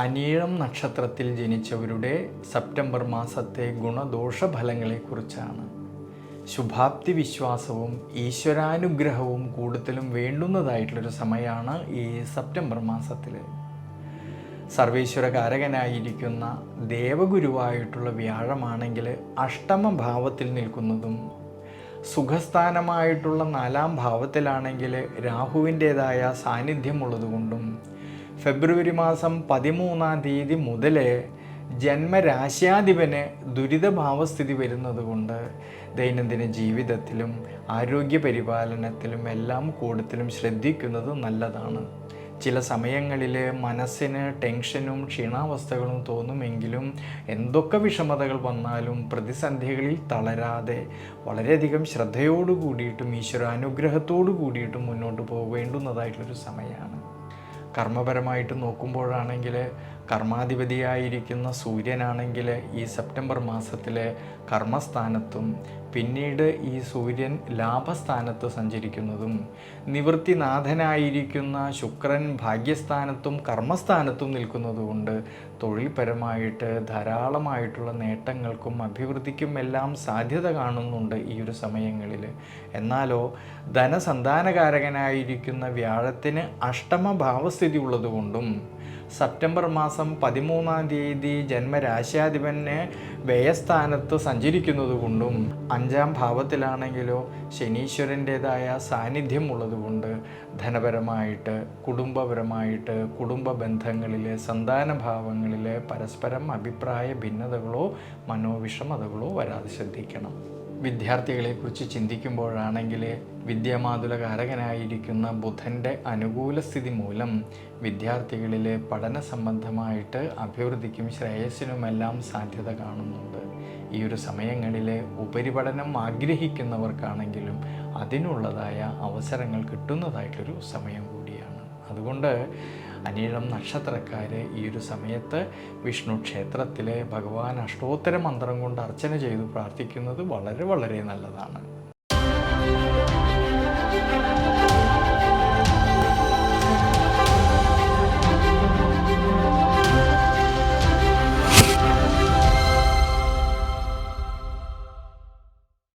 അനീഴം നക്ഷത്രത്തിൽ ജനിച്ചവരുടെ സെപ്റ്റംബർ മാസത്തെ ഗുണദോഷഫലങ്ങളെക്കുറിച്ചാണ്. ശുഭാപ്തി വിശ്വാസവും ഈശ്വരാനുഗ്രഹവും കൂടുതലും വേണ്ടുന്നതായിട്ടുള്ളൊരു സമയമാണ് ഈ സെപ്റ്റംബർ മാസത്തിൽ സർവേശ്വരകാരകനായിരിക്കുന്ന ദേവഗുരുവായിട്ടുള്ള വ്യാഴമാണെങ്കിൽ അഷ്ടമ ഭാവത്തിൽ നിൽക്കുന്നതും സുഖസ്ഥാനമായിട്ടുള്ള നാലാം ഭാവത്തിലാണെങ്കിൽ രാഹുവിന്റേതായ സാന്നിധ്യമുള്ളതുകൊണ്ടും ഫെബ്രുവരി മാസം പതിമൂന്നാം തീയതി മുതൽ ജന്മരാശ്യാധിപന് ദുരിതഭാവസ്ഥിതി വരുന്നത് കൊണ്ട് ദൈനംദിന ജീവിതത്തിലും ആരോഗ്യ പരിപാലനത്തിലും എല്ലാം കൂടുതലും ശ്രദ്ധിക്കുന്നത് നല്ലതാണ്. ചില സമയങ്ങളിൽ മനസ്സിന് ടെൻഷനും ക്ഷീണാവസ്ഥകളും തോന്നുമെങ്കിലും എന്തൊക്കെ വിഷമതകൾ വന്നാലും പ്രതിസന്ധികളിൽ തളരാതെ വളരെയധികം ശ്രദ്ധയോടു കൂടിയിട്ടും ഈശ്വരാനുഗ്രഹത്തോടു കൂടിയിട്ടും മുന്നോട്ട് പോകേണ്ടുന്നതായിട്ടുള്ളൊരു സമയമാണ്. കർമ്മപരമായിട്ട് നോക്കുമ്പോഴാണെങ്കിൽ കർമാധിപതിയായിരിക്കുന്ന സൂര്യനാണെങ്കിൽ ഈ സെപ്റ്റംബർ മാസത്തിലെ കർമ്മസ്ഥാനത്തും പിന്നീട് ഈ സൂര്യൻ ലാഭസ്ഥാനത്ത് സഞ്ചരിക്കുന്നതും നിവൃത്തിനാഥനായിരിക്കുന്ന ശുക്രൻ ഭാഗ്യസ്ഥാനത്തും കർമ്മസ്ഥാനത്തും നിൽക്കുന്നതുകൊണ്ട് തൊഴിൽപരമായിട്ട് ധാരാളമായിട്ടുള്ള നേട്ടങ്ങൾക്കും അഭിവൃദ്ധിക്കും എല്ലാം സാധ്യത കാണുന്നുണ്ട് ഈ ഒരു സമയങ്ങളിൽ. എന്നാലോ ധനസന്താനകാരകനായിരിക്കുന്ന വ്യാഴത്തിന് അഷ്ടമ ഭാവസ്ഥിതി ഉള്ളതുകൊണ്ടും സെപ്റ്റംബർ മാസം പതിമൂന്നാം തീയതി ജന്മരാശ്യാധിപന് വ്യയസ്ഥാനത്ത് സഞ്ചരിക്കുന്നത് കൊണ്ടും അഞ്ചാം ഭാവത്തിലാണെങ്കിലോ ശനീശ്വരന്റേതായ സാന്നിധ്യം ഉള്ളതുകൊണ്ട് ധനപരമായിട്ട് കുടുംബപരമായിട്ട് കുടുംബ ബന്ധങ്ങളിൽ സന്താന ഭാവങ്ങളിൽ പരസ്പരം അഭിപ്രായ ഭിന്നതകളോ മനോവിഷമതകളോ വരാതെ ശ്രദ്ധിക്കണം. വിദ്യാർത്ഥികളെക്കുറിച്ച് ചിന്തിക്കുമ്പോഴാണെങ്കിൽ വിദ്യാമാതുലകാരകനായിരിക്കുന്ന ബുധന്റെ അനുകൂല സ്ഥിതി മൂലം വിദ്യാർത്ഥികളിൽ പഠന സംബന്ധമായിട്ട് അഭിവൃദ്ധിക്കും ശ്രേയസ്സിനുമെല്ലാം സാധ്യത കാണുന്നുണ്ട്. ഈ ഒരു സമയങ്ങളിൽ ഉപരിപഠനം ആഗ്രഹിക്കുന്നവർക്കാണെങ്കിലും അതിനുള്ളതായ അവസരങ്ങൾ കിട്ടുന്നതായിട്ടൊരു സമയം കൂടിയാണ്. അതുകൊണ്ട് അനീഴം നക്ഷത്രക്കാർ ഈ ഒരു സമയത്ത് വിഷ്ണു ക്ഷേത്രത്തിലെ ഭഗവാൻ അഷ്ടോത്തര മന്ത്രം കൊണ്ട് അർച്ചന ചെയ്ത് പ്രാർത്ഥിക്കുന്നത് വളരെ വളരെ നല്ലതാണ്.